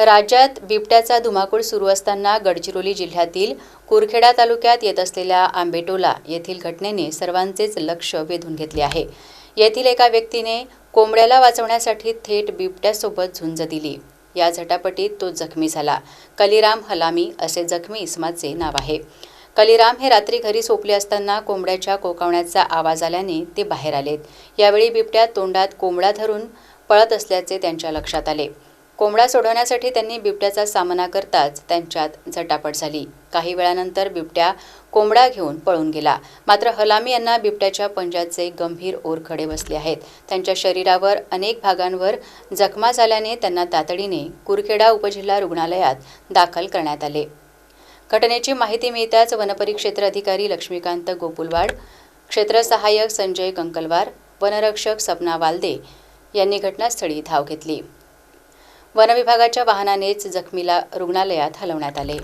राज्यात बिबट्याचा धुमाकूळ सुरू असताना गडचिरोली जिल्ह्यातील कुरखेडा तालुक्यात येत असलेल्या आंबेटोला येथील घटनेने सर्वांचेच लक्ष वेधून घेतले आहे. येथील एका व्यक्तीने कोंबड्याला वाचवण्यासाठी थेट बिबट्यासोबत झुंज दिली. या झटापटीत तो जखमी झाला. कलिराम हलामी असे जखमी इसमाचे नाव आहे. कलिराम हे रात्री घरी सोपले असताना कोंबड्याच्या कोकावण्याचा आवाज आल्याने ते बाहेर आलेत. यावेळी बिबट्या तोंडात कोंबडा धरून पळत असल्याचे त्यांच्या लक्षात आले. कोंबडा सोडवण्यासाठी त्यांनी बिबट्याचा सामना करताच त्यांच्यात झटापट झाली. काही वेळानंतर बिबट्या कोंबडा घेऊन पळून गेला. मात्र हलामी यांना बिबट्याच्या पंजाचे गंभीर ओरखडे बसले आहेत. त्यांच्या शरीरावर अनेक भागांवर जखमा झाल्याने त्यांना तातडीने कुरखेडा उपजिल्हा रुग्णालयात दाखल करण्यात आले. घटनेची माहिती मिळताच वनपरिक्षेत्र अधिकारी लक्ष्मीकांत गोपुलवाड क्षेत्र सहाय्यक संजय कंकलवार वनरक्षक सपना वालदे यांनी घटनास्थळी धाव घेतली. वनविभागाच्या वाहनानेच जखमीला रुग्णालयात हलवण्यात आले.